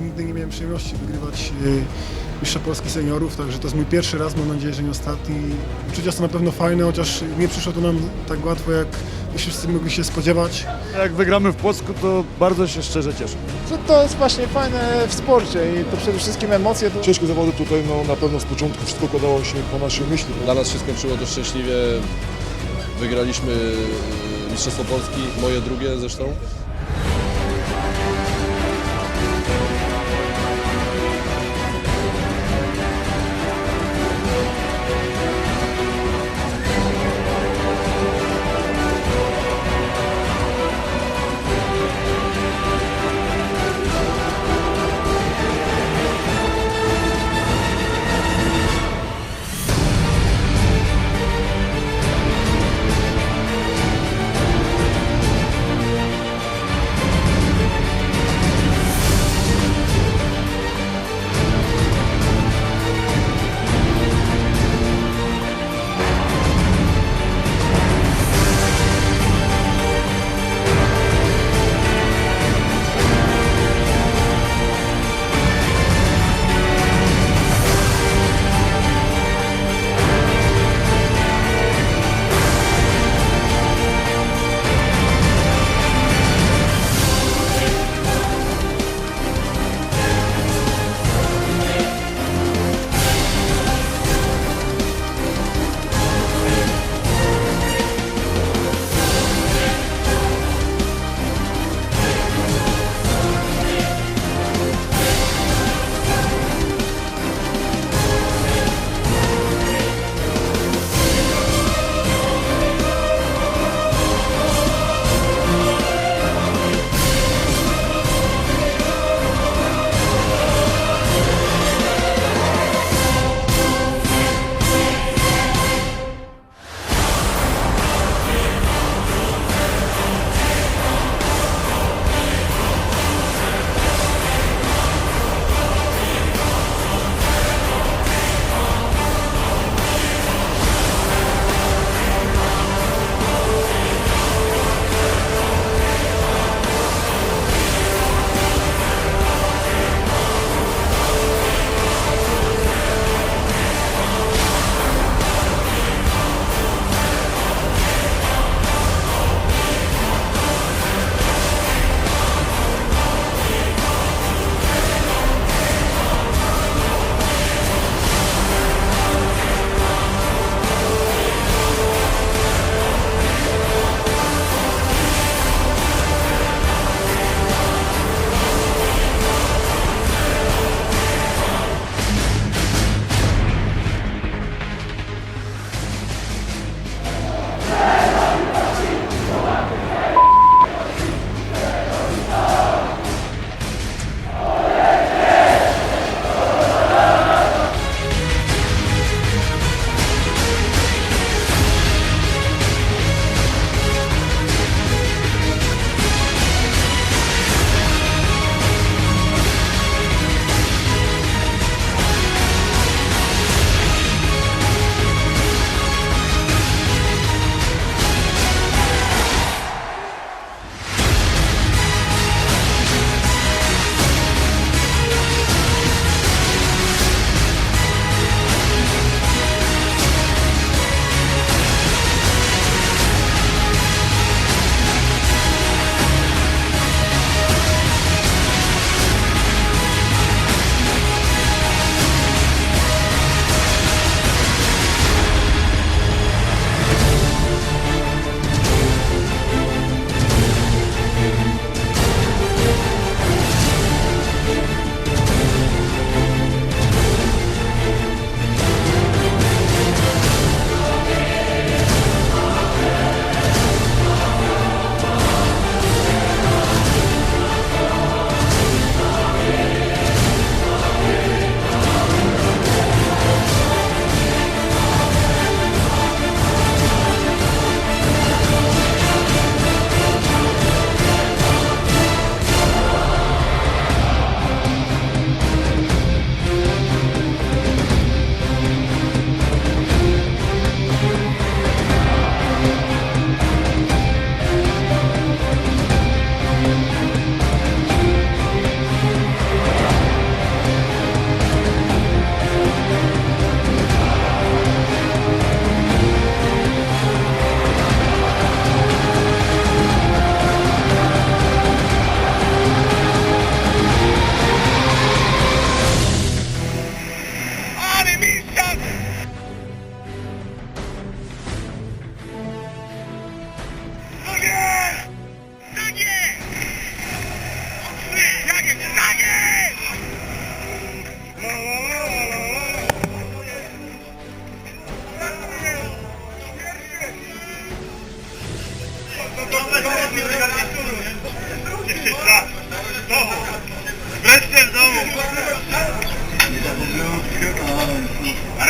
Jeszcze nigdy nie miałem przyjemności wygrywać y, Mistrza Polski Seniorów, także to jest mój pierwszy raz, mam nadzieję, że nie ostatni. Uczucia są na pewno fajne, chociaż nie przyszło to nam tak łatwo, jak wszyscy mogli się spodziewać. Jak wygramy w Płocku, to bardzo się szczerze cieszę. że to jest właśnie fajne w sporcie i to przede wszystkim emocje. To... Ciężkie zawody tutaj, no na pewno z początku wszystko układało się po naszej myśli. Dla nas się skończyło to szczęśliwie. Wygraliśmy y, Mistrzostwo Polski, moje drugie zresztą.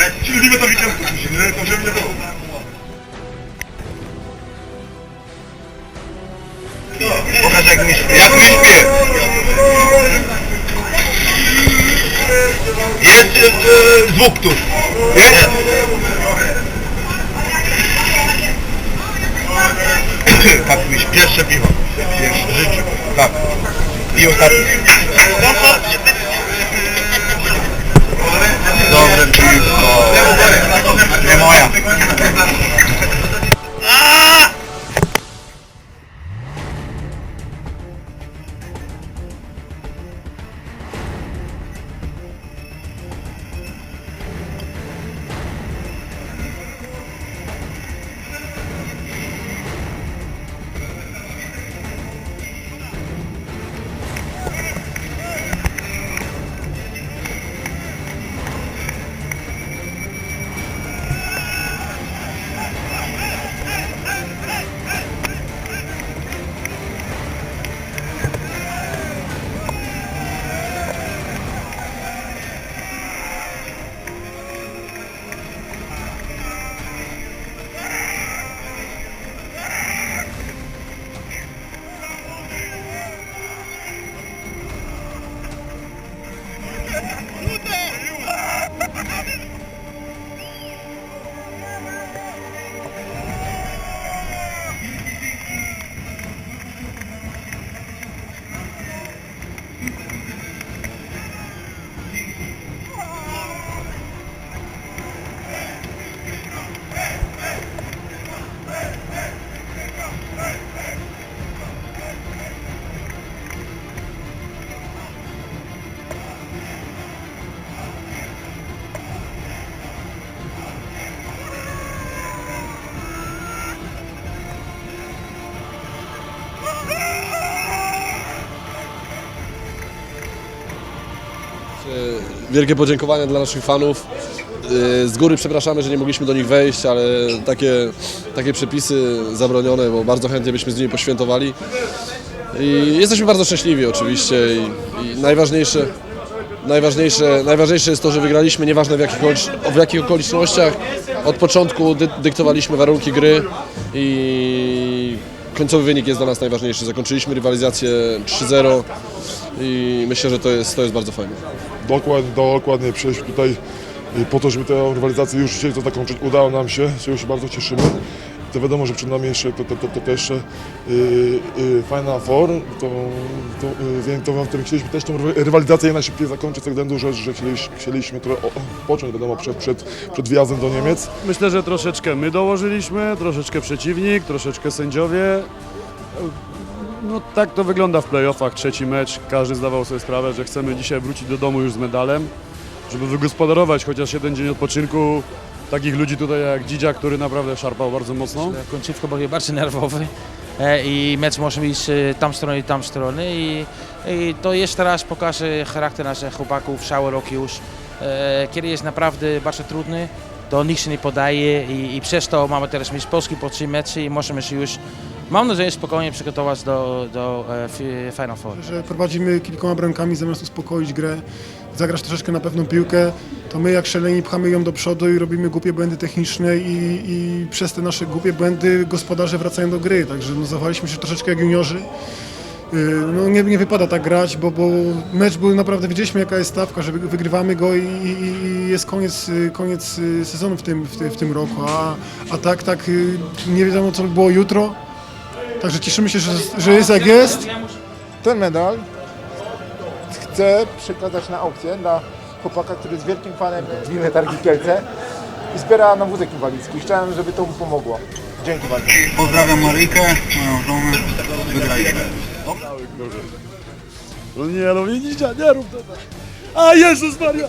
Ale ci lubimy to widziałem, nie? To że mnie było. Pokaż jak mi śpie. Jak mi śpie. Jest e, zwuk tu. Jest? tak mi. Pierwsze piwo. Pierwsze życiu. Tak. I ostatnie. Wielkie podziękowania dla naszych fanów. Yy, Z góry przepraszamy, że nie mogliśmy do nich wejść, ale takie, takie przepisy zabronione, bo bardzo chętnie byśmy z nimi poświętowali. I jesteśmy bardzo szczęśliwi oczywiście i, i najważniejsze, najważniejsze, najważniejsze jest to, że wygraliśmy, nieważne w jakich, w jakich okolicznościach. Od początku dy, dyktowaliśmy warunki gry i końcowy wynik jest dla nas najważniejszy. Zakończyliśmy rywalizację 3-0 i myślę, że to jest, to jest bardzo fajne. Dokładnie, dokładnie przyjechaliśmy tutaj y, po to, żeby tę rywalizację już dzisiaj to zakończyć. Udało nam się, z czego się bardzo cieszymy. To wiadomo, że przed nami jeszcze to, to, to, to, to jeszcze y, y, Final Four, to, to, y, więc to, w którym chcieliśmy też tą ry- rywalizację jak najszybciej zakończyć, z tego względu, że, że chcieliśmy, chcieliśmy trochę odpocząć, wiadomo, przed, przed, przed wjazdem do Niemiec. Myślę, że troszeczkę my dołożyliśmy, troszeczkę przeciwnik, troszeczkę sędziowie. No tak to wygląda w playoffach, trzeci mecz. Każdy zdawał sobie sprawę, że chcemy dzisiaj wrócić do domu już z medalem, żeby wygospodarować chociaż jeden dzień odpoczynku. Takich ludzi tutaj jak Dzidzia, który naprawdę szarpał bardzo mocno. Końcówka była bardzo nerwowy e, i mecz może być e, tam strony i tam strony i, i to jeszcze raz pokaże charakter naszych chłopaków cały rok już. E, Kiedy jest naprawdę bardzo trudny, to nikt się nie podaje i, i przez to mamy teraz mieć Polski po trzy mecze i możemy się już, mam nadzieję, spokojnie przygotować do, do e, fi- Final Four. że prowadzimy kilkoma bramkami zamiast uspokoić grę, zagrać troszeczkę na pewną piłkę, to my jak szaleni pchamy ją do przodu i robimy głupie błędy techniczne i, i przez te nasze głupie błędy gospodarze wracają do gry, także no, zachowaliśmy się troszeczkę jak juniorzy. Yy, No, nie, nie wypada tak grać, bo, bo mecz był naprawdę, wiedzieliśmy jaka jest stawka, że wy- wygrywamy go i, i, i jest koniec, y, koniec y, sezonu w tym, w, w tym roku, a, a tak, tak y, nie wiadomo co by było jutro, także cieszymy się, że, że jest jak jest. Ten medal chcę przekazać na aukcję dla chłopaka, który jest wielkim fanem Gminy Targi Kielce i zbiera na wózek inwalidzki. Chciałem, żeby to mu pomogło. Dzięki bardzo. Pozdrawiam Maryjkę, moją żonę. Wygraliśmy. No nie, no nie, Dzidzia, nie rób tego. A Jezus Maria!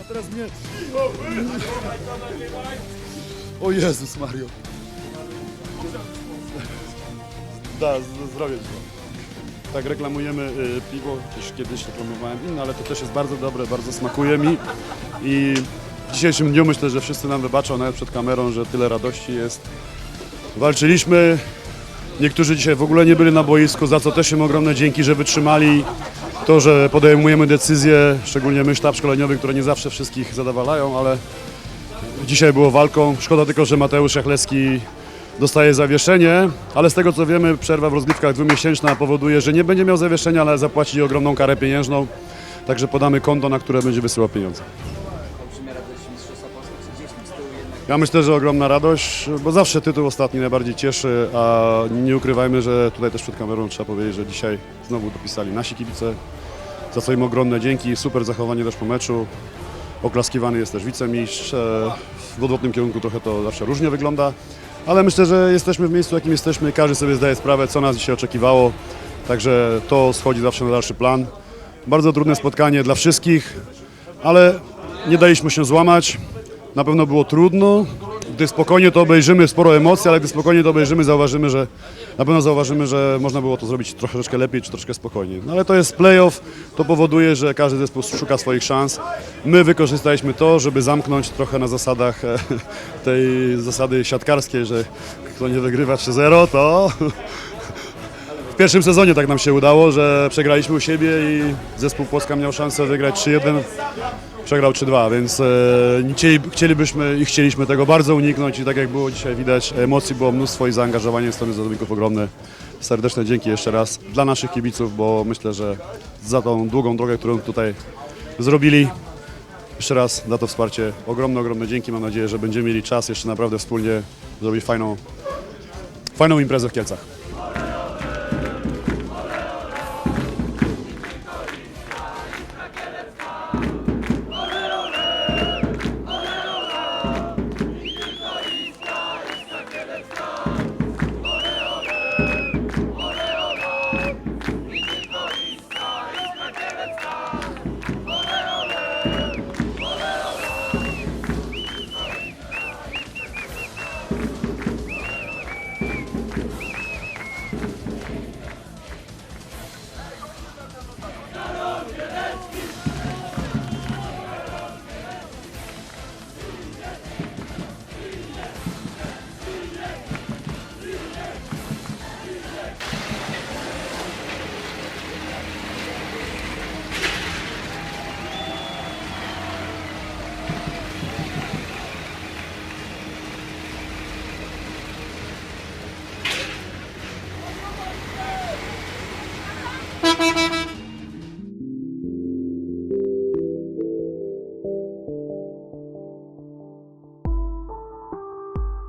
A teraz mnie. O Jezus Mario. Da, z- zdrowie ci. Tak reklamujemy y, piwo, też kiedyś reklamowałem inne, ale to też jest bardzo dobre, bardzo smakuje mi i w dzisiejszym dniu myślę, że wszyscy nam wybaczą nawet przed kamerą, że tyle radości jest. Walczyliśmy, niektórzy dzisiaj w ogóle nie byli na boisku, za co też im ogromne dzięki, że wytrzymali to, że podejmujemy decyzje, szczególnie my sztab szkoleniowy, które nie zawsze wszystkich zadowalają, ale dzisiaj było walką. Szkoda tylko, że Mateusz Jachlewski dostaje zawieszenie, ale z tego co wiemy, przerwa w rozgrywkach dwumiesięczna powoduje, że nie będzie miał zawieszenia, ale zapłaci ogromną karę pieniężną. Także podamy konto, na które będzie wysyłał pieniądze. Ja myślę, że ogromna radość, bo zawsze tytuł ostatni najbardziej cieszy, a nie ukrywajmy, że tutaj też przed kamerą trzeba powiedzieć, że dzisiaj znowu dopisali nasi kibice, za co im ogromne dzięki, super zachowanie też po meczu. Oklaskiwany jest też wicemistrz. E, W odwrotnym kierunku trochę to zawsze różnie wygląda, ale myślę, że jesteśmy w miejscu, jakim jesteśmy. Każdy sobie zdaje sprawę, co nas dzisiaj oczekiwało. Także to schodzi zawsze na dalszy plan. Bardzo trudne spotkanie dla wszystkich, ale nie daliśmy się złamać. Na pewno było trudno. Gdy spokojnie to obejrzymy, sporo emocji, ale gdy spokojnie to obejrzymy, zauważymy, że na pewno zauważymy, że można było to zrobić troszeczkę lepiej czy troszeczkę spokojniej. No ale to jest playoff, to powoduje, że każdy zespół szuka swoich szans. My wykorzystaliśmy to, żeby zamknąć trochę na zasadach e, tej zasady siatkarskiej, że kto nie wygrywa 3-0, to w pierwszym sezonie tak nam się udało, że przegraliśmy u siebie i zespół Płocka miał szansę wygrać 3-1 przegrał 3-2, więc e, chcieli, chcielibyśmy i chcieliśmy tego bardzo uniknąć i tak jak było dzisiaj widać, emocji było mnóstwo i zaangażowanie strony zawodników ogromne. Serdeczne dzięki jeszcze raz dla naszych kibiców, bo myślę, że za tą długą drogę, którą tutaj zrobili, jeszcze raz za to wsparcie ogromne, ogromne dzięki. Mam nadzieję, że będziemy mieli czas jeszcze naprawdę wspólnie zrobić fajną, fajną imprezę w Kielcach.